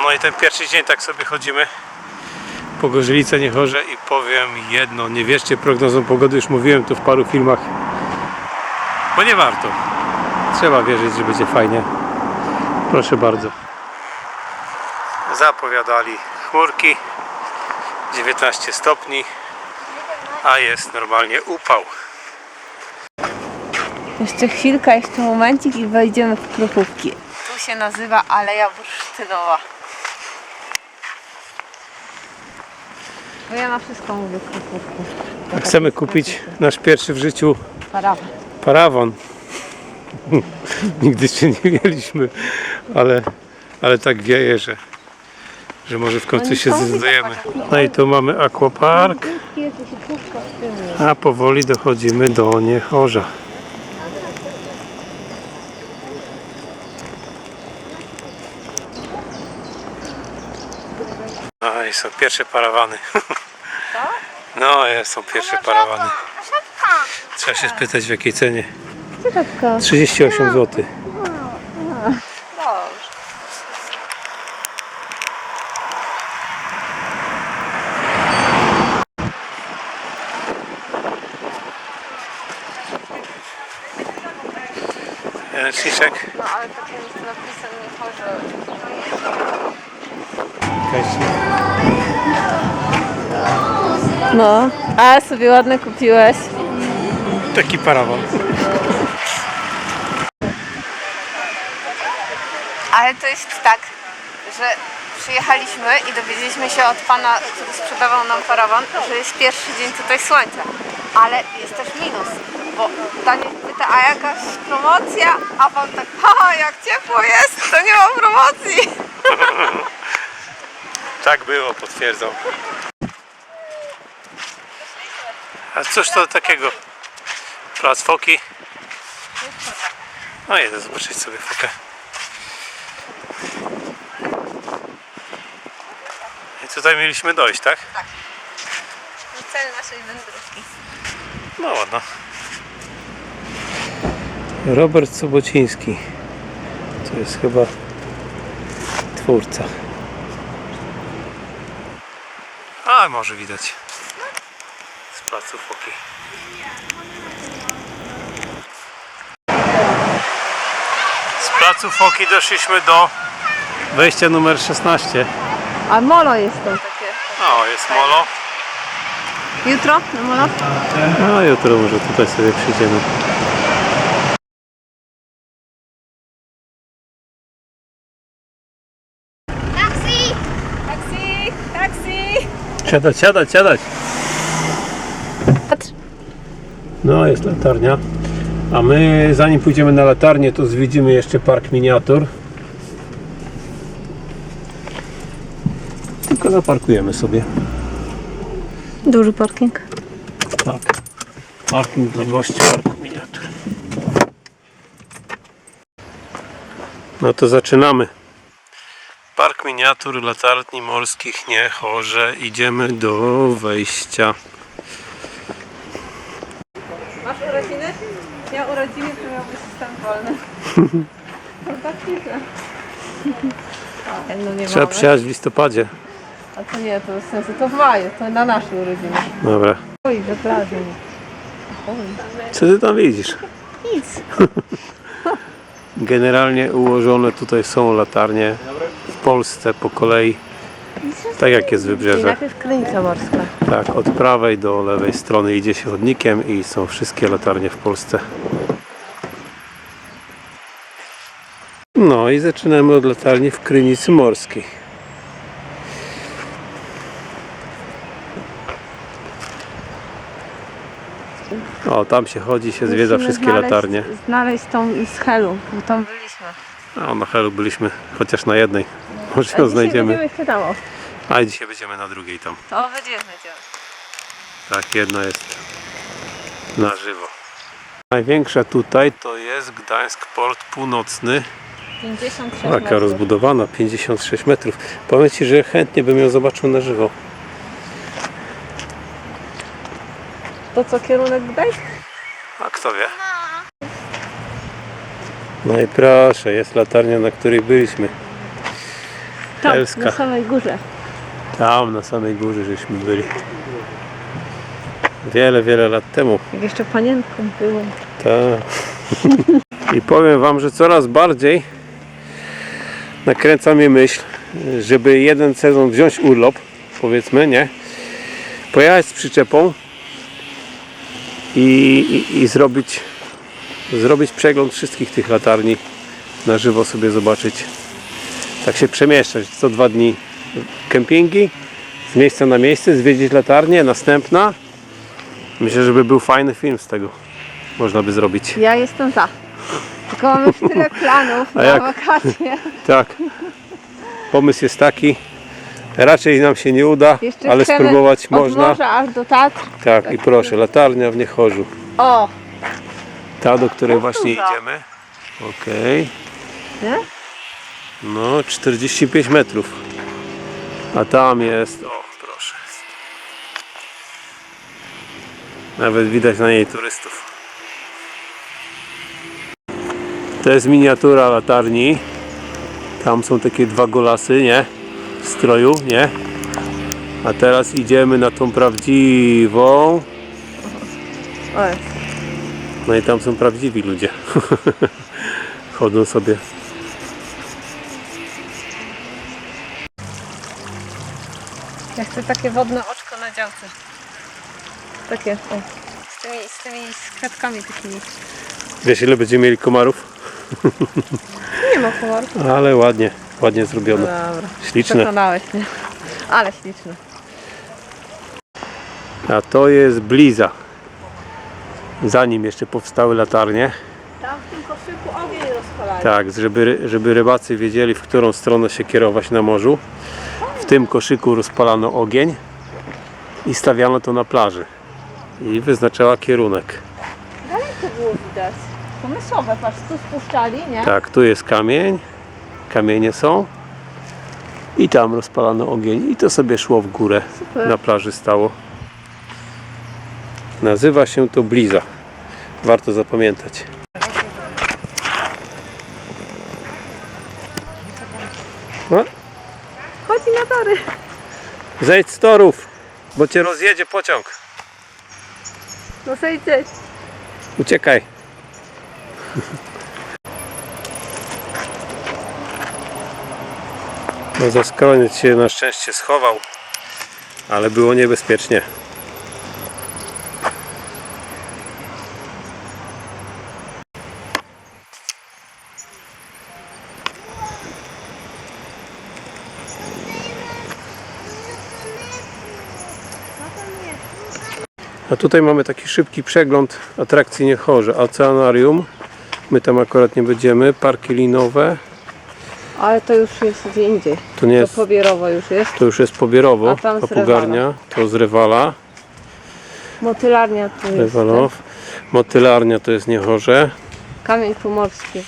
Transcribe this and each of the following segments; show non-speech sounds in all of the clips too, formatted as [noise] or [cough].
No i ten pierwszy dzień tak sobie chodzimy po Gorzylice Niechorze i powiem jedno, nie wierzcie prognozom pogody, już mówiłem tu w paru filmach, bo nie warto. Trzeba wierzyć, że będzie fajnie. Proszę bardzo. Zapowiadali chmurki, 19 stopni, a jest normalnie upał. Jeszcze chwilka, jeszcze momencik i wejdziemy w Krupówki. Tu się nazywa Aleja Bursztynowa. Bo ja na wszystko mówię Krupówki. Chcemy kupić nasz pierwszy w życiu Parawa. Parawon. [laughs] Nigdy jeszcze nie mieliśmy, ale, ale tak wieje, że, że może w końcu się zdecydujemy. No i tu mamy aquapark, a powoli dochodzimy do Niechorza. No i są pierwsze parawany. [laughs] No, jest, są pierwsze parawany. Trzeba się spytać w jakiej cenie. 38 zł. Ręczniczek. No ale takim napisem nie chodzę. No, a sobie ładne kupiłeś. Taki parawan. Ale to jest tak, że przyjechaliśmy i dowiedzieliśmy się od pana, który sprzedawał nam parawan, że jest pierwszy dzień tutaj słońca. Ale jest też minus, bo Daniel pyta, a jakaś promocja? A pan tak, haha, jak ciepło jest, to nie ma promocji. [laughs] Tak było, potwierdzam. A cóż to takiego? Plac foki. No jedę zobaczyć sobie fokę. I tutaj mieliśmy dojść, tak? Cel naszej wędrówki. No ładno. Robert Sobociński. To jest chyba twórca. A, może widać. Foki. Z placu Foki doszliśmy do wejścia numer 16. A molo jest tam takie. O, jest molo. Jutro na molo? No jutro może tutaj sobie przyjdziemy. Taksi! Taksi! Taksi! Siadać, siadać, siadać. No, jest latarnia. A my, zanim pójdziemy na latarnię, to zwiedzimy jeszcze park miniatur. Tylko zaparkujemy sobie. Duży parking. Tak. Parking dla gości parku miniatur. No to zaczynamy. Park miniatur latarni morskich nie chorze. Idziemy do wejścia. Masz urodziny? Ja urodziny, to miałbyś wstęp wolny. To tak pisze. No nie Trzeba mamy. przyjechać w listopadzie. A to nie, to bez sensu. To w maju, to na nasze urodziny. Dobra. Oj, wyprażeń. Co ty tam widzisz? Nic. [laughs] Generalnie ułożone tutaj są latarnie w Polsce po kolei, tak jak jest wybrzeże. najpierw krynica morska. Tak, od prawej do lewej strony idzie się chodnikiem i są wszystkie latarnie w Polsce. No i zaczynamy od latarni w Krynicy Morskiej. O, tam się chodzi, się zwiedza Musimy wszystkie znaleźć, latarnie. Znaleźć tą z Helu, bo tam byliśmy. A na Helu byliśmy chociaż na jednej. Może ją znajdziemy. będziemy jeszcze tam. o. A dzisiaj będziemy na drugiej tam. To będziemy, będziemy. Tak, jedna jest na żywo. Największa tutaj to jest Gdańsk Port Północny. 56 Taka metrów. rozbudowana, 56 metrów. Powiem Ci, że chętnie bym ją zobaczył na żywo. To co, kierunek Gdańsk? A kto wie? No i proszę, jest latarnia, na której byliśmy. Tam, Elska. na samej górze. Tam na samej górze żeśmy byli. Wiele, wiele lat temu. Jak jeszcze panienką byłem. Tak. I powiem Wam, że coraz bardziej nakręca mnie myśl, żeby jeden sezon wziąć urlop, powiedzmy, nie? Pojechać z przyczepą i, i, i zrobić, zrobić przegląd wszystkich tych latarni na żywo sobie zobaczyć. Tak się przemieszczać co dwa dni kempingi, z miejsca na miejsce, zwiedzić latarnię, następna. Myślę, żeby był fajny film z tego. Można by zrobić. Ja jestem za. Tylko mamy już tyle [laughs] planów na jak? wakacje. Tak. Pomysł jest taki. Raczej nam się nie uda, Jeszcze ale chcemy spróbować od można. morza aż do Tatr. Tak, i proszę, latarnia w Niechorzu. O! Ta, do której właśnie idziemy. Okej. Nie? No, 45 metrów. A tam jest, o proszę. Nawet widać na niej turystów. To jest miniatura latarni. Tam są takie dwa golasy, nie? W stroju, nie? A teraz idziemy na tą prawdziwą. No i tam są prawdziwi ludzie. [laughs] Chodzą sobie. Chcę takie wodne oczko na działce. Takie, o. Z tymi, z tymi takimi. Wiesz ile będziemy mieli komarów? Nie ma kolorku. Ale ładnie, ładnie zrobione. Dobra. Śliczne. Przekonałeś mnie. Ale śliczne. A to jest bliza. Zanim jeszcze powstały latarnie. Tam w tym koszyku ogień rozpalają. Tak, żeby, żeby rybacy wiedzieli, w którą stronę się kierować na morzu. W tym koszyku rozpalano ogień i stawiano to na plaży. I wyznaczała kierunek. To było widać. Pomysłowe, patrz, tu spuszczali, nie? Tak, tu jest kamień. Kamienie są. I tam rozpalano ogień. I to sobie szło w górę. Super. Na plaży stało. Nazywa się to bliza. Warto zapamiętać. No, Chodzi na tory. zejdź z torów, bo cię rozjedzie pociąg. No zejdź. Uciekaj. No zaskoniec się na szczęście schował, ale było niebezpiecznie. Tutaj mamy taki szybki przegląd atrakcji Niechorze. Oceanarium. My tam akurat nie będziemy. Parki linowe. Ale to już jest gdzie indziej. To nie To jest, pobierowo już jest. to już jest pobierowo. A tam Papugarnia. To z Rewala. Motylarnia tu jest. Rewalow. Motylarnia to jest Niechorze. Kamień pomorski.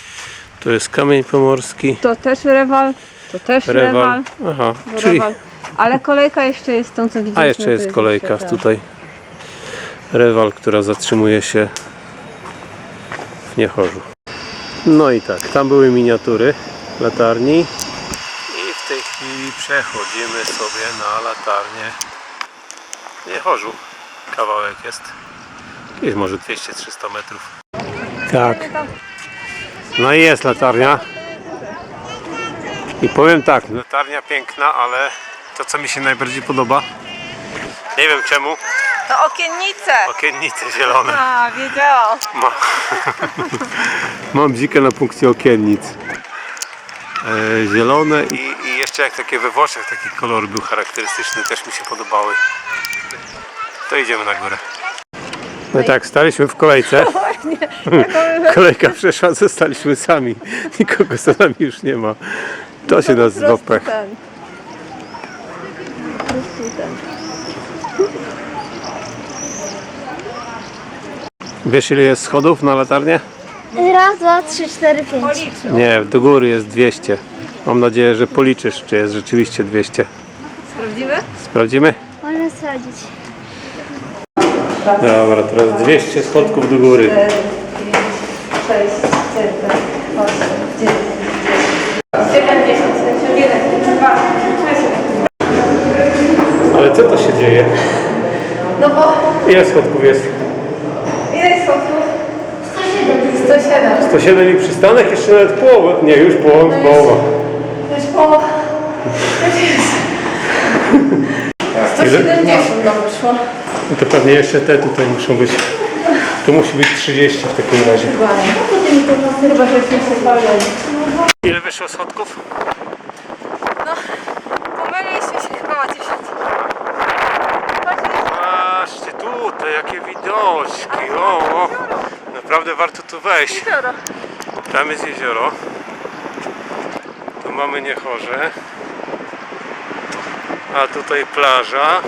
To jest Kamień Pomorski. To też rewal. To też rewal. Rewal. Aha, czyli... rewal. Ale kolejka jeszcze jest tą, co widzieliśmy. A jeszcze to jest kolejka jeszcze ta. tutaj. Rewal, która zatrzymuje się w Niechorzu. No i tak, tam były miniatury latarni. I w tej chwili przechodzimy sobie na latarnię w Niechorzu. Kawałek jest. Jest może 200-300 metrów. Tak. No i jest latarnia. I powiem tak, latarnia piękna, ale to co mi się najbardziej podoba, nie wiem czemu, To okiennice. okiennice zielone. A, wiedziałam. Ma... [laughs] Mam bzikę na punkcie okiennic. E, zielone i, i jeszcze jak takie we Włoszech taki kolor był charakterystyczny, też mi się podobały. To idziemy na górę. No i tak, staliśmy w kolejce. [laughs] [laughs] Kolejka przeszła, zostaliśmy sami. Nikogo za nami już nie ma. To się nazywa pech. Ten. Wiesz ile jest schodów na latarnię? Raz, dwa, trzy, cztery, pięć. Nie, do góry jest 200. Mam nadzieję, że policzysz, czy jest rzeczywiście 200. Sprawdzimy? Sprawdzimy? Można sprawdzić. Dobra, teraz 200 schodków do góry. 4, 5, 6, 7, 8, 9, 10. 70, 71, 72, 6. Ale co to się dzieje? No bo... Ile schodków jest? 107. 107 i przystanek? Jeszcze nawet połowę. Nie, już połowa. połowa. To jest połowa. Ile? 170 nam wyszło. No to pewnie jeszcze te tutaj muszą być. Tu musi być 30 w takim razie. Chyba, że się sypali. Ile wyszło schodków? No, pomyliliśmy się chyba o 10. Patrzcie tutaj, jakie widoczki. O, o. Naprawdę warto tu wejść. Jezioro. Tam jest jezioro. Tu mamy Niechorze. A tutaj plaża.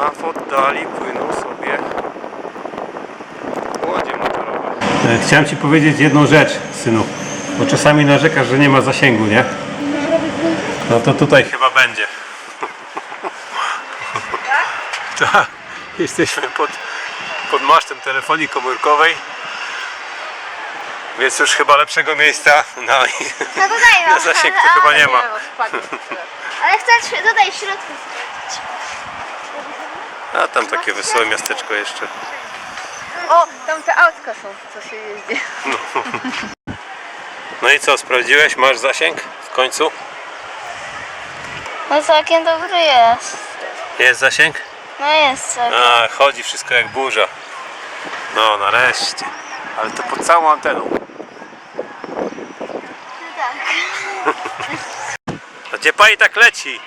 A w oddali płyną sobie łodzie motorowe. E, Chciałem Ci powiedzieć jedną rzecz, synu. Bo czasami narzekasz, że nie ma zasięgu, nie? No to tutaj chyba będzie. Tak, [laughs] jesteśmy pod, pod masztem telefonii komórkowej. Więc już chyba lepszego miejsca na, No [laughs] dodaj na zasięg to chyba nie ma. Ale chcę dodaj w środku. A tam takie wesołe miasteczko jeszcze. O, tam te autka są, co się jeździ. [laughs] No i co, sprawdziłeś? Masz zasięg w końcu? No całkiem dobry jest. Jest zasięg? No jest całkiem. A, chodzi wszystko jak burza. No, nareszcie. Ale to pod całą anteną. Tak. [laughs] A gdzie pani tak leci?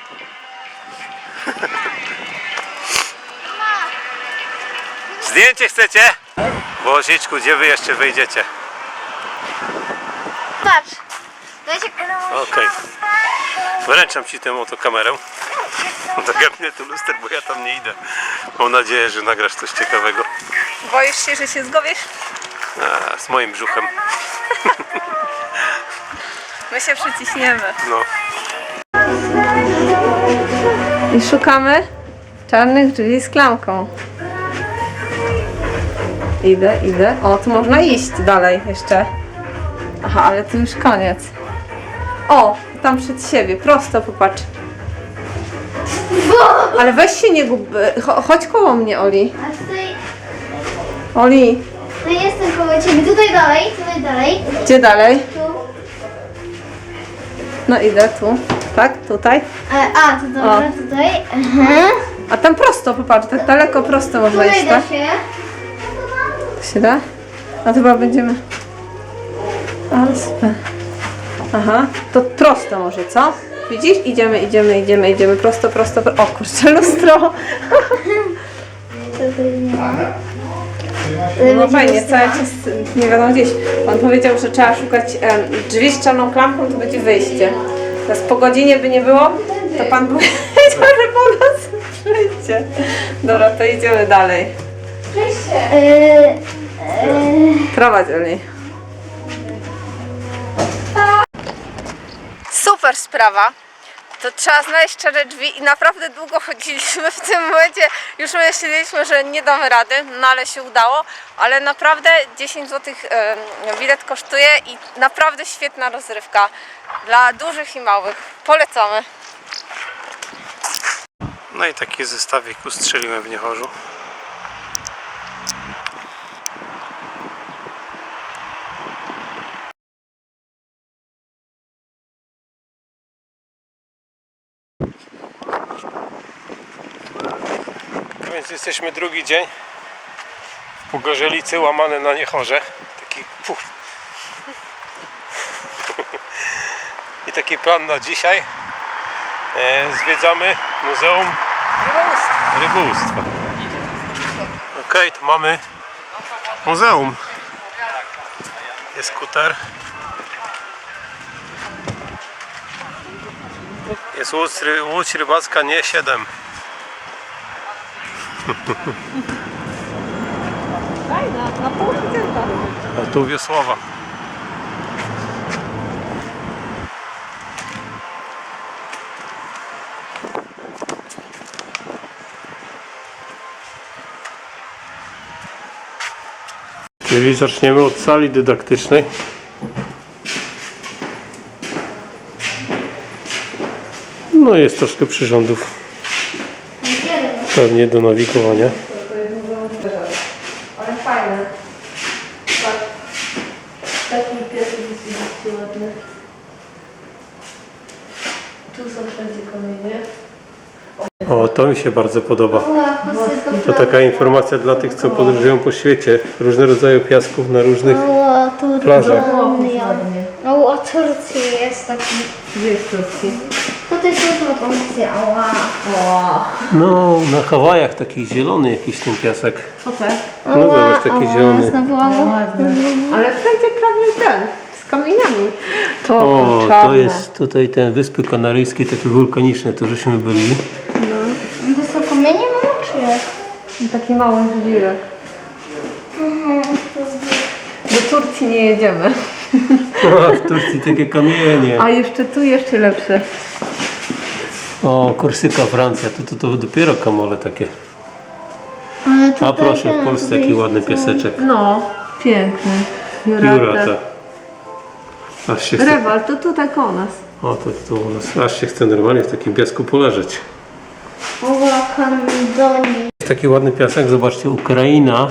[laughs] Zdjęcie chcecie? Woziczku, gdzie wy jeszcze wyjdziecie? Patrz. Dajcie Okej. Wręczam ci tę oto kamerę. [laughs] Do gabinetu luster, bo ja tam nie idę. Mam nadzieję, że nagrasz coś ciekawego. Boisz się, że się zgowiesz? A, z moim brzuchem. My się przyciśniemy. No. I szukamy czarnych drzwi z klamką. Idę, idę. O, tu można iść dalej jeszcze. Aha, ale tu już koniec. O, tam przed siebie, prosto popatrz. Ale weź się nie gub. Cho- Chodź koło mnie, Oli. A tutaj, Oli, no jestem koło ciebie. Tutaj dalej, tutaj dalej. gdzie dalej? Tu. No idę tu. Tak, tutaj. E, a, to dobra, tutaj. Aha. A tam prosto, popatrz, tak daleko prosto można Tutaj iść, da tak? się. To się da? A chyba będziemy... Ale super. Aha, to prosto może, co? Widzisz? Idziemy, idziemy, idziemy, idziemy prosto, prosto, pro- O kurczę, [laughs] lustro! No fajnie, cały czas nie wiadomo gdzieś. On powiedział, że trzeba szukać em, drzwi z czarną klamką, to będzie wyjście. Teraz po godzinie by nie było, to pan powiedział, że po nas przyjdzie. Dobra, to idziemy dalej. E, e, Prowadź Eli. Super sprawa. To trzeba znaleźć czarne drzwi i naprawdę długo chodziliśmy [laughs] w tym momencie. Już myśleliśmy, że nie damy rady, no ale się udało. Ale naprawdę 10 zł bilet kosztuje i naprawdę świetna rozrywka dla dużych i małych. Polecamy. No i taki zestawik ustrzeliłem w Niechorzu. Jesteśmy drugi dzień w Pogorzelicy łamane na Niechorze. Taki puf. I taki plan na dzisiaj. E, zwiedzamy Muzeum Rybołówstwa. Okej, tu mamy muzeum. Jest skuter. Jest łódź, łódź rybacka nie 7. Fajna, na pół A tu Wiosława. Czyli zaczniemy od sali dydaktycznej. No jest troszkę przyrządów. Pewnie do nawigowania. Ale fajne. Patrz. Taki piesek jest widzicie ładny. Tu są wszędzie kamienie. O, to mi się bardzo podoba. Ła, To taka informacja dla tych, co podróżują po świecie. Różne rodzaje piasków na różnych... Ła, to Plaża. ładnie. O, a Turcji jest taki. Gdzie jest Turcji? Tutaj są propozycje, ała. No, na Hawajach taki zielony jakiś ten piasek. Co te? No zobacz, taki zielony. Znowu ała. Ale wszędzie prawie ten, z kamieniami. To O, to czarne. jest tutaj te Wyspy Kanaryjskie, takie wulkaniczne, to żeśmy byli. To są kamienie, mamo, czy jak? Taki mały żwirek. Mhm, Do Turcji nie jedziemy. A, [laughs] w Turcji takie kamienie. A jeszcze tu jeszcze lepsze. O, Korsyka, Francja, to, to, to dopiero kamole takie. Ale A tutaj proszę, w ten, Polsce jest ładny piaseczek. No, piękny. Jurata. Aż się chce, Rewal, to tutaj koło nas. o, to, to u nas, aż się chce normalnie w takim piasku poleżeć. Ła, kandoni. Jest taki ładny piasek, zobaczcie, Ukraina,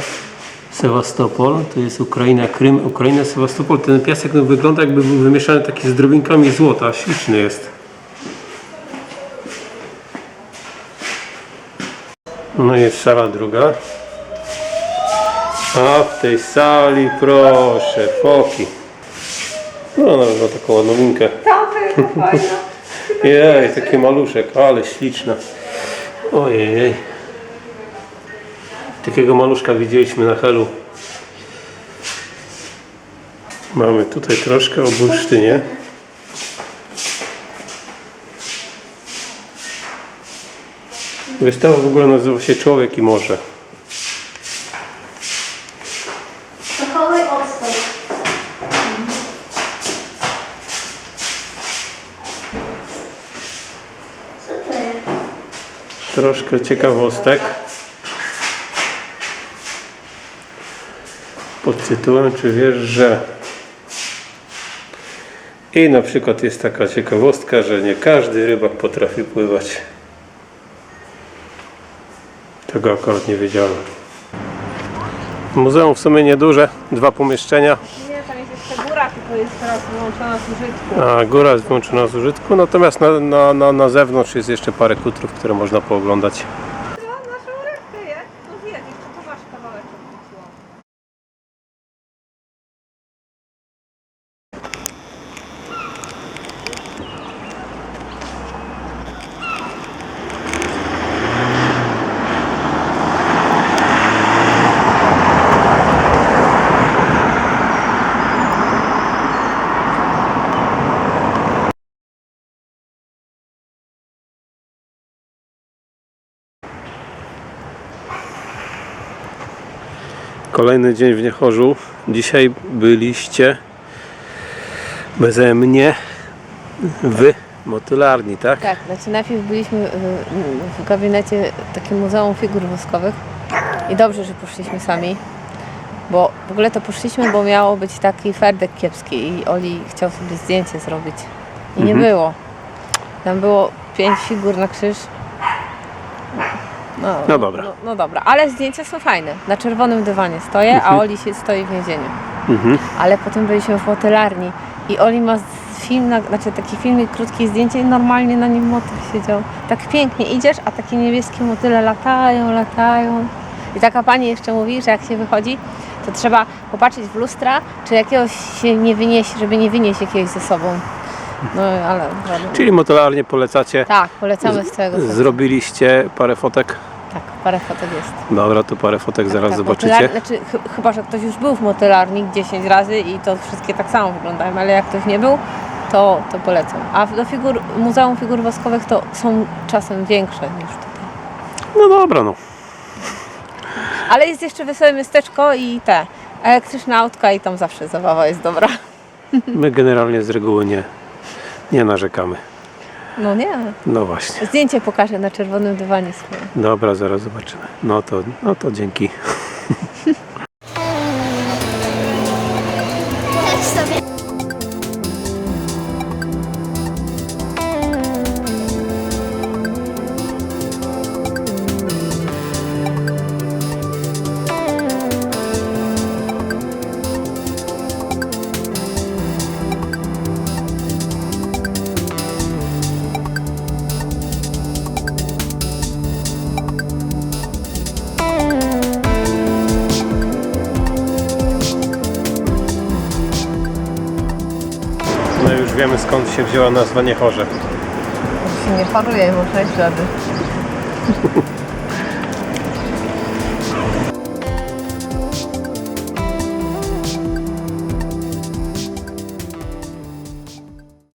Sewastopol, to jest Ukraina, Krym, Ukraina, Sewastopol. Ten piasek no, wygląda jakby był wymieszany taki z drobinkami złota, śliczny jest. No i jest sala druga. A w tej sali, proszę, foki. No, nawet ma taką fajna. [laughs] Jej, taki maluszek, ale śliczna. Ojej. Takiego maluszka widzieliśmy na helu. Mamy tutaj troszkę o bursztynie. Wystawa w ogóle nazywa się Człowiek i Morze. Zachowaj odstęp. Co to jest? Troszkę ciekawostek. Pod tytułem Czy wiesz, że... I na przykład jest taka ciekawostka, że nie każdy rybak potrafi pływać. Tego akurat nie wiedziałem. Muzeum w sumie nieduże, dwa pomieszczenia, Nie, tam jest jeszcze góra, tylko jest teraz wyłączona z użytku. a góra jest wyłączona z użytku, natomiast na, na, na, na zewnątrz jest jeszcze parę kutrów, które można pooglądać. Kolejny dzień w Niechorzu. Dzisiaj byliście beze mnie w motylarni, tak? Tak, znaczy najpierw byliśmy w, w gabinecie takim Muzeum Figur Woskowych i dobrze, że poszliśmy sami, bo w ogóle to poszliśmy, bo miało być taki ferdek kiepski i Oli chciał sobie zdjęcie zrobić i nie było. Tam było pięć figur na krzyż. No, No dobra. No, no dobra, ale zdjęcia są fajne. Na czerwonym dywanie stoję, a Oli się stoi w więzieniu. Mhm. Ale potem byliśmy w motylarni i Oli ma film, na, znaczy taki filmik, krótkie zdjęcie i normalnie na nim motyl siedział. Tak pięknie idziesz, a takie niebieskie motyle latają, latają. I taka pani jeszcze mówi, że jak się wychodzi, to trzeba popatrzeć w lustra, czy jakiegoś się nie wyniesie, żeby nie wynieść jakiegoś ze sobą. No ale [laughs] Czyli motylarnie polecacie. tak, polecamy z całego serca. Zrobiliście parę fotek. Tak, parę fotek jest. Dobra, to parę fotek zaraz tak, zobaczycie. Motylar, znaczy, ch- chyba, że ktoś już był w motylarni 10 razy i to wszystkie tak samo wyglądają, ale jak ktoś nie był, to, to polecam. A do figur, Muzeum Figur Woskowych to są czasem większe niż tutaj. No dobra, no. Ale jest jeszcze wesołe miasteczko i te elektryczne autka i tam zawsze zabawa jest dobra. My generalnie z reguły nie, nie narzekamy. No nie. No właśnie. Zdjęcie pokażę na czerwonym dywanie swoje. Dobra, zaraz zobaczymy. No to, no to dzięki. Skąd się wzięła nazwa Niechorze. Nie paruje, bo 6 razy. [laughs]